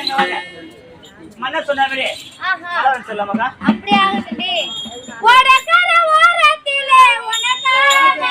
எங்க வாங்க. மன்னர் சொன்னாங்களே ஆஹா. அதான் சொல்லாமக்கா அப்படி ஆகட்டுடி வடகர ஓரத்திலே உனக்காக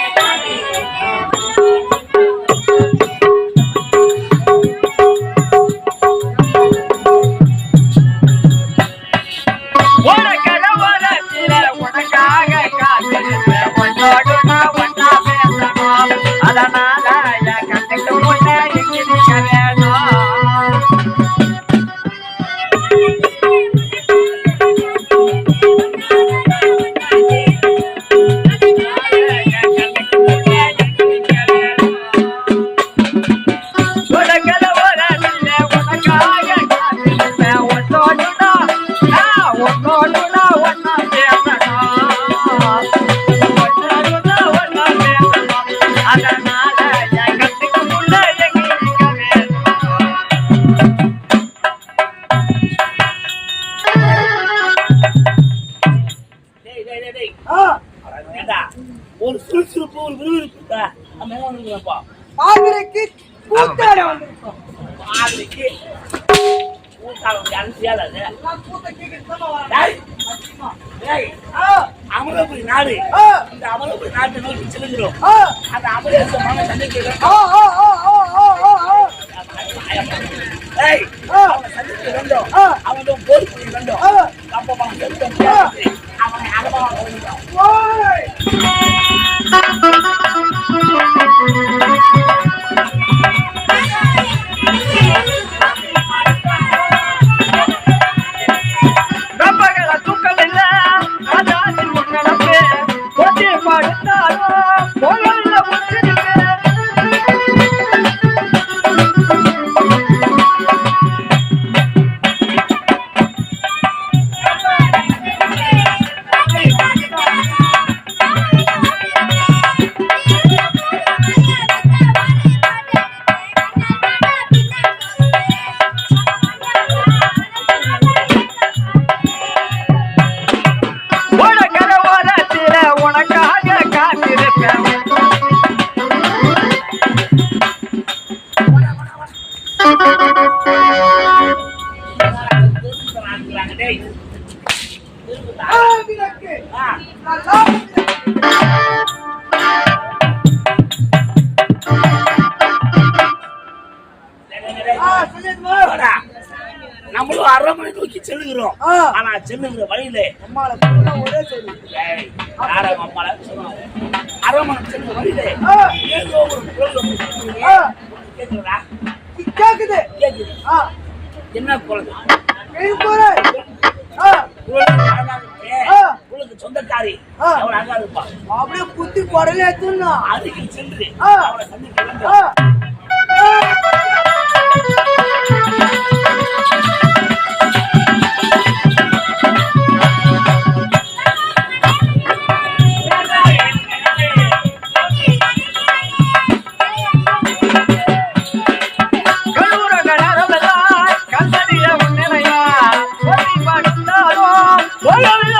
தான் வராங்க. டேய். அதிகமா. டேய். ஆ, அமலபுரி நாடு. இந்த அமலபுரி நாட்டை நோக்கி செல்கிறோம் அந்த அமலேசமான சந்திக்க ஆ, ஆ, ஆ, ஆ, ஆ, ஆ, ஆ. ஏய் ஆ. அவனை சந்திக்க வேண்டும் ஆ. அவன் போர் புரிய வேண்டும். அப்ப அவன் செல்வம் அவனை அகமாக வேண்டும் ஓய். நம்மளும் அரண்மனை நோக்கி செல்லுகிறோம். ஆனா செல்லுகிற வழியில அரண்மனை செல்லுகிற வழியில ஏதோ ஒரு என்ன. ஆ. குரலுக்கு சொந்தக்காரி ஆ. அவள் அழகா இருப்பா அப்படியே குத்தி குடலே. அருகில் சென்று ஆ. அவளை சந்திக்க 我也要一个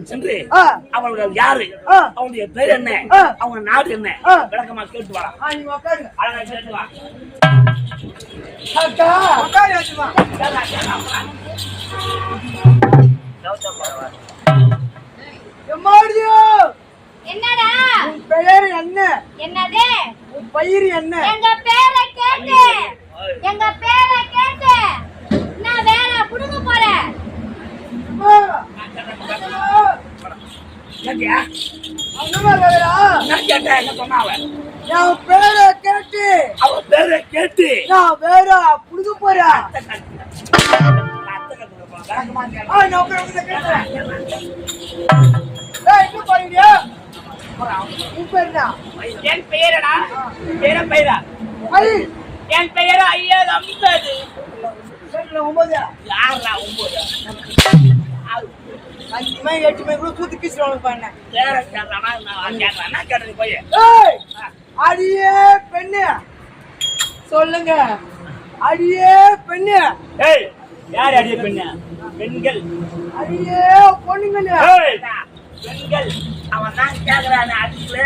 பெண்களிடம் சென்று அவர்கள் யாரு? ஆ. அவங்களுடைய பேர் என்ன. அவங்க நாடு என்ன. விளக்கமா கேட்டு வரா. அழகா கேட்டு வா? என்னடா? உன் பெயர் என்ன? என்னது? உன் பயிர் என்ன? எங்க பேரை கேட்டு. எங்க பேரை கேட்டு. நான் வேற புடுங்க போறேன் கேட்டியா என்ன கேட்டா என்ன சொன்னா அவன் என் பேரை கேட்டு. அவ பேரை கேட்டு. நான் வேற புடுங்க போறேன். என் பெயரடா? பேர பெயரா? என் பெயர் ஐயா அம்பது. ஒன்பது? யாரா ஒன்பது? அஞ்சு மணி எட்டு மணி கூட தூத்து கீசுவாங்க பாருங்க. போய். ஏய் அடியே பெண்ணு. சொல்லுங்க. அடியே பெண்ணு. ஏய் யார் அடிய பெண்ணு? பெண்கள். அடியே பொண்ணுங்கன்னு ஏய். பெண்கள். அவன் தான் கேக்குறான் அடிக்கல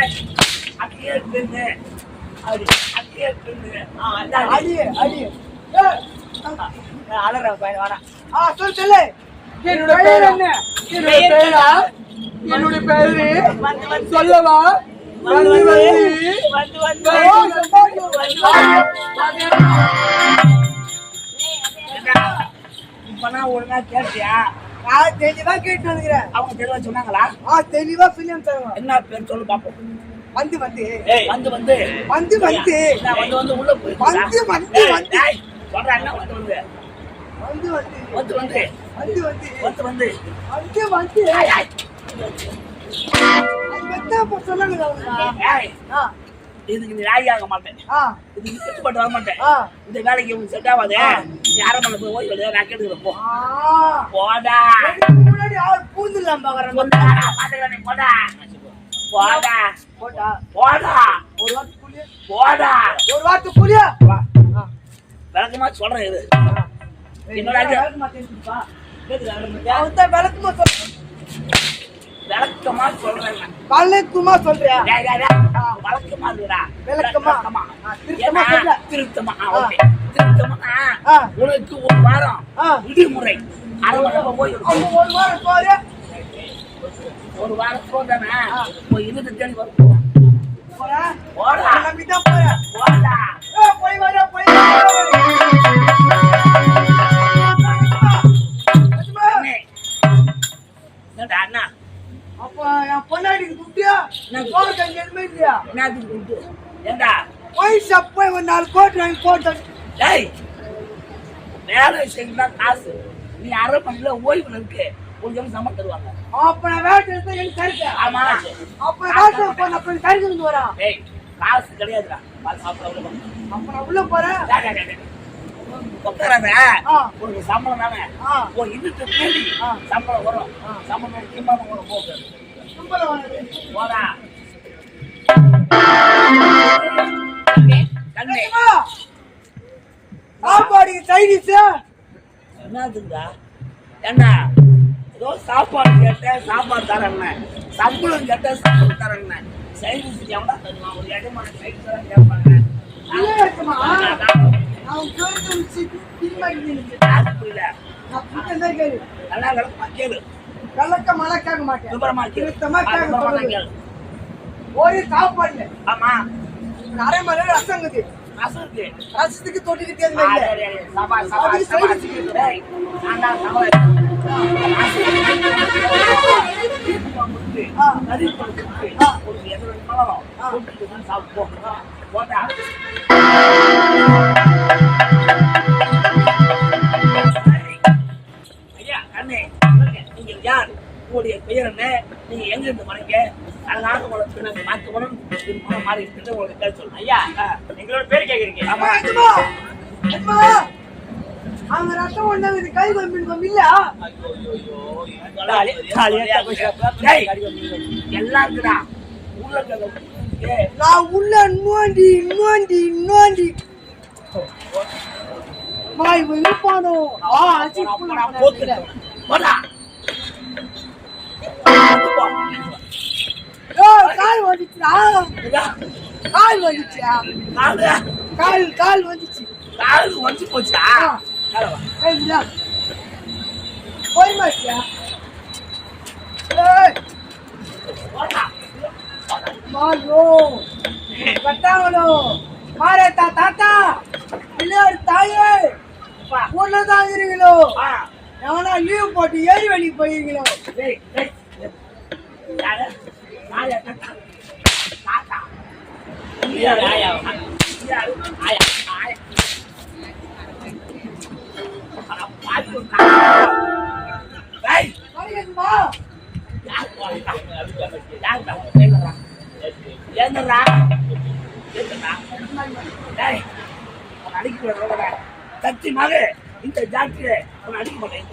அப்படியே பெண்ணு. அடி அப்படியே பெண்ணு. அவன் அதான் அடி. அடி. ஏய், அலற பையன் வாடா. ஆ சொல் சொல்லு. என்னோட பேர்? என்ன? என்னுடைய பேரு வந்து வந்து. சொல்லவா? வந்து வந்து வந்து. வந்து. வந்து வந்து. இப்பனா ஒழுங்கா கேட்டியா நான் தெளிவா கேட்டு வந்துக்கிறேன் அவங்க தெளிவா சொன்னாங்களா? ஆ தெளிவா ஃபிலிம் தருவோம் என்ன பேர் சொல்லு பாப்போம். வந்து வந்து. வந்து வந்து. வந்து வந்து. வந்து வந்து உள்ள போய் வந்து, வந்து, வந்து. சொல்றேன் என்ன வந்து வந்து? வந்து வந்து. வந்து வந்து. வந்து வந்து. வந்து வந்து. இதுக்கு நீ ராகி ஆக மாட்டேன் இதுக்கு கட்டுப்பட்டு வர மாட்டேன். இந்த வேலைக்கு உனக்கு செட் ஆகாது. நீ அரமனை போய் ஓய்வு நான் கேட்டுக்கிறேன் போ. போடா. முன்னாடி ஆள் பூந்துலாம் பாக்குறேன் போடா, பாத்துக்கிறேன் போடா. போடா. போடா. ஒரு வார்த்தை புளிய போடா. ஒரு வார்த்தை புளிய வா. விளக்கமா சொல்றேன் இது. விளக்கமா சொல்றேன். வழக்கமா சொல்றியா? வழக்கமா இல்லடா. விளக்கமா? திருத்தமா ஓகே. திருத்தமா. உனக்கு ஒரு வாரம் விடுமுறை. அரை வாரம் போய் ஒரு வாரம் போய். ஒரு வாரம் போதானே? போய் இருந்து தேடி வரும் போடா. போடா. போய் வர போய் அந்த அண்ணா அப்ப என் பொண்ணாடி நான் கோட் எதுவுமே இல்லையா? நான் அதுக்கு கூப்பிட்டு போய் சப்போய் ஒரு நாலு கோட் டேய் வேலை காசு. நீ அரை மணில ஓய்வு இருக்கு கொஞ்சம் சமம் தருவாங்க. அப்ப நான் வேலை எடுத்து எனக்கு கருக்கு ஆமா. அப்ப வேலை பண்ண அப்ப காசு கிடையாதுடா. அப்ப உள்ள போறேன். உட்காராத உனக்கு சம்பளம் தானே? ஓ இதுக்கு கூலி சம்பளம் வரும். சம்பளம் திம்பாம வரும் போகுது போதா சாப்பாடு சைனீஸ் என்னதுங்கா? என்ன? ஏதோ சாப்பாடு கேட்டேன் சாப்பாடு தரேன் சம்பளம் கேட்டேன் சம்பளம் தரேன் சைனீஸ் எவ்வளோ தருவான். ஒரு இடமான சைனீஸ் கேட்பாங்க. அவன் கேட்டு வச்சுட்டு திரும்பி நின்று விளக்க மழக்காக மாட்டேன் ஒரு சாப்பாடு ஆமா அரை மலை ரசம் இருக்குது ரசத்துக்கு தொட்டுக்கிட்டே சாப்பிடுவோம் யார்? உங்களுடைய பெயர் என்ன? நீங்க எங்க இருந்து வரீங்க? அழகாக உங்களுக்கு பிறகு பார்க்கணும் மாறி இருக்கின்ற உங்களுக்கு கேள்வி சொல்லணும் ஐயா எங்களோட பேர் கேக்குறீங்க? அவங்க ரசம் ஒண்ணாங்க இது கை குழம்பு இல்ல எல்லாருக்குதான் ஊர்ல இருக்க நான் உள்ள நோண்டி நோண்டி நோண்டி. மா இவன் இருப்பானோ? ஆ அசிப்புல கால் வந்துச்சுடா கால் வந்துச்சா கால் கால் வந்துச்சு கால் வந்து போச்சா? மாலோ கட்டாங்களோ மாரேத்தா தாத்தா. பிள்ளையார் தாயே. ஊர்ல தான் இருக்கீங்களோ எவனா லீவ் போட்டு ஏறி வெளிக்கு போயிருக்கீங்களோ? யாரு? யாரு? யாரு? யாரு? ஆயா, ஆயா. அட, பாத்து தாத்தா. டேய், மணிகண்மா யார் போறா? யார் தான்? ஏந்துடா. ஏந்துடா. ஏந்துடா. டேய், உன்னை அடிக்க. சத்தியமாக இந்த ஜாத்தியை உன்னை அடிக்க மாட்டேன்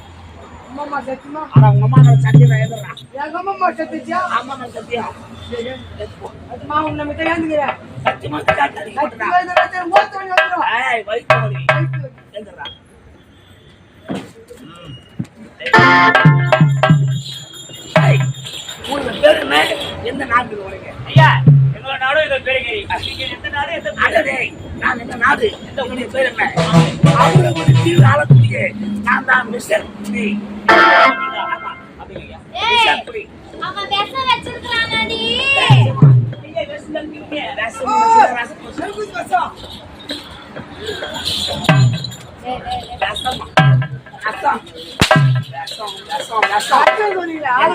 அம்மா சத்தியமா ஆனா உங்க அம்மா சத்தியம் எழுதுறான் எங்க அம்மா சத்திச்சா ஆமா நான் சத்தியம் உன்னை ஏந்துக்கிறேன் இந்த இடத்துல உங்க பேரு என்ன எந்த நாட்டுக்கு வரீங்க ஐயா எங்களோட நாடும் இதோ பெருங்கை நீங்க எந்த நாடு எந்த அடடே நான் இந்த நாடு இந்த உங்களுடைய பேர் என்ன அவரை ஒரு தீவிர ஆளக்கூடிய நான் தான் மிஸ்டர் அவன் விஷம் ரசம் ரசம் ரசம் ரசம் ரசம் ரசம் ரசம்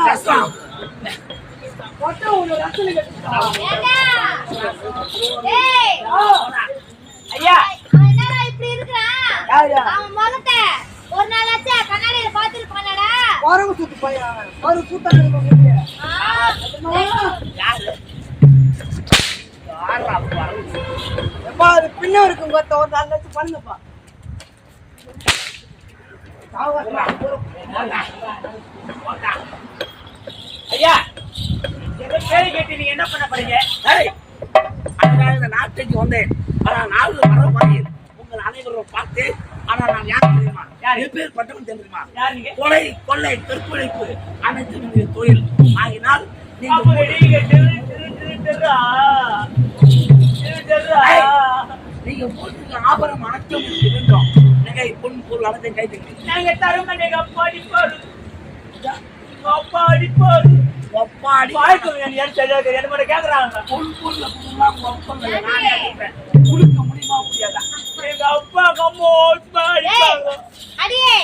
ரசம் ஐயா. இப்படி இருக்கிறான் முகத்தை ஒரு நாளாச்சா கண்ணாடியில பாத்துருப்பானடா பாருங்க சுத்து பையன் பாரு பாரு எப்பா அது பின்ன இருக்கும் கொத்த ஒரு கேட்டு நீங்க என்ன பண்ண போறீங்க? அதுக்காக இந்த நாட்டுக்கு வந்தேன். ஆனா நாடு வர மாதிரி. உங்கள் அனைவரும் பார்த்து ஆனா நான் யார் தெரியுமா? யாரு? என் பேர் பட்டவன் தெரியுமா? கொலை கொள்ளை கற்பழிப்பு அனைத்து என்னுடைய தொழில். ஆகினால் அப்படி நீங்க போட்டுருக்க ஆபரணம் அனைத்தும் வேண்டும் நகை பொன் பொருள் அனைத்தையும் கைத்துக்கு நாங்க தரும நீங்க அப்பா அடிப்பாரு உங்க அப்பா அடிப்பாரு ஒப்பாடி. கேக்குறாங்க. கொடுக்க முடியுமா முடியாதா? எங்க அப்பா அடியே.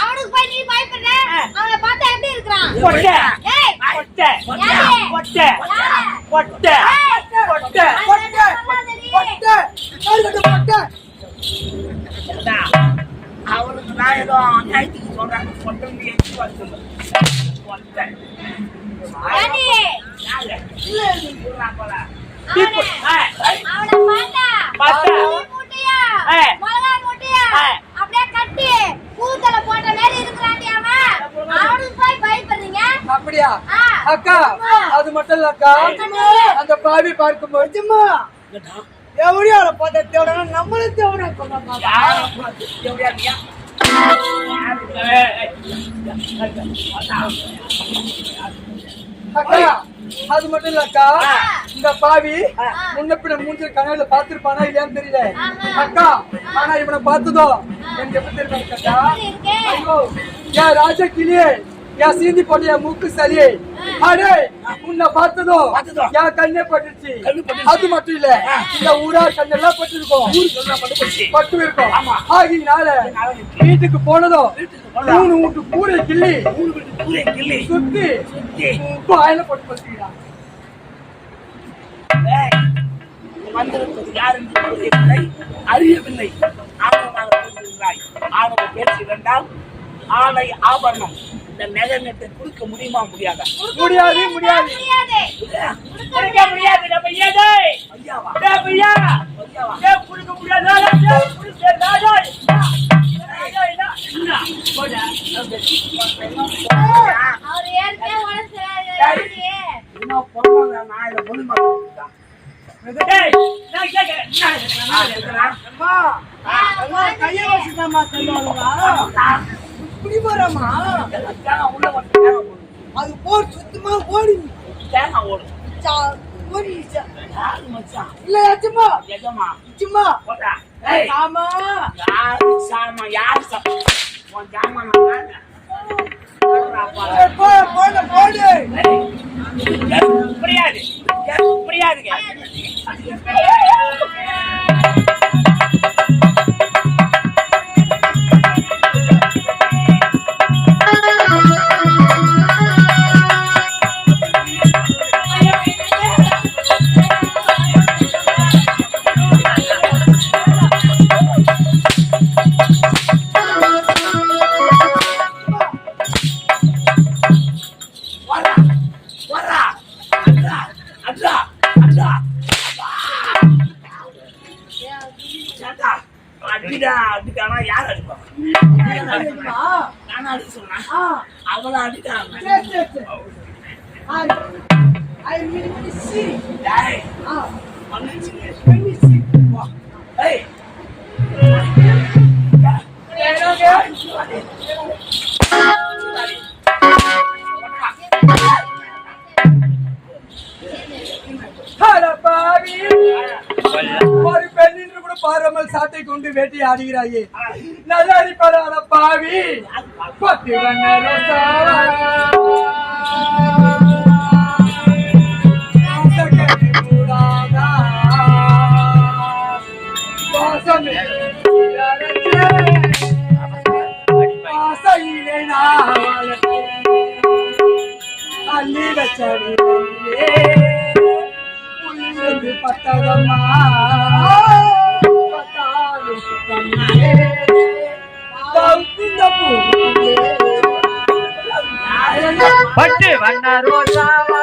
அவனுக்கு போய் நீ பயப்படுற. அவனை பார்த்தா எப்படி இருக்கிறான். பட்டை பட்டை நான் ஏதோ அநியாயத்துக்கு சொல்றேன். பொட்டை கட்டி கூத்தல போட்ட அப்படியா. அக்கா அது மட்டும் இல்ல அக்கா அந்த பாவி பார்க்கும்போது எவடியோ அவளை பார்த்தா தேவடா நம்மளும் தேவடா எப்படியா. அக்கா அது மட்டும் இல்ல அக்கா இந்த பாவி முன்ன பின்ன மூஞ்சில் கனவுல பாத்துருப்பானா இல்லையான்னு தெரியல. அக்கா ஆனா இவனை பார்த்ததோ எனக்கு எப்படி தெரியும் அக்கா? ஐயோ என் ராஜா கிளியே? என் சீந்தி போட்ட என் மூக்கு சளி அடே உன்னை பார்த்ததோ பார்த்ததோ? என் கண்ணே பட்டுச்சு. அது மட்டும் இல்ல இந்த ஊரா கண்ணெல்லாம் பட்டிருக்கோம். பட்டு இருக்கும் ஆமா. ஆகினால வீட்டுக்கு போனதும் மூணு வீட்டு கூரை கிள்ளி சுத்தி வாயில போட்டு பசிக்கிறான் வந்திருப்பது யார் என்று அறியவில்லை. ஆணவமாக பேசுகிறாய். ஆணவ பேச்சு வேண்டாம். ஆணை ஆபரணம். இந்த நகை நட்டை கொடுக்க முடியுமா? முடியாதா? முடியாது முடியாது? குடிக்க முடியாது. நம்ம ஐயாவா? டேய் குடிக்க முடியாது. அடிக்கானா யார் அடிப்பா நான் அடிக்க சொன்னா அவளை அடிக்காங்க ஒரு பெண்ணின்று கூட பாராமல் சாட்டை கொண்டு வேட்டை ஆடுகிறாயே நல்லா அடிப்பாரு அட பாவி பத்து. ஆசையிலே நான். அள்ளி வச்ச வீரே, உள்ளிருந்து பட்டதம்மா. சுத்தம்மா பட்டு வண்ண ரோசாவா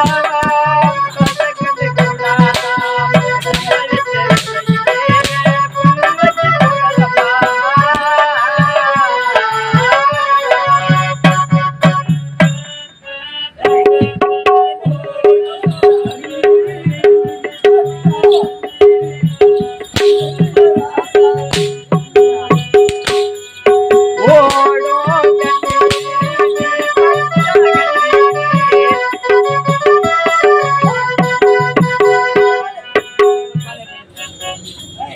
வந்த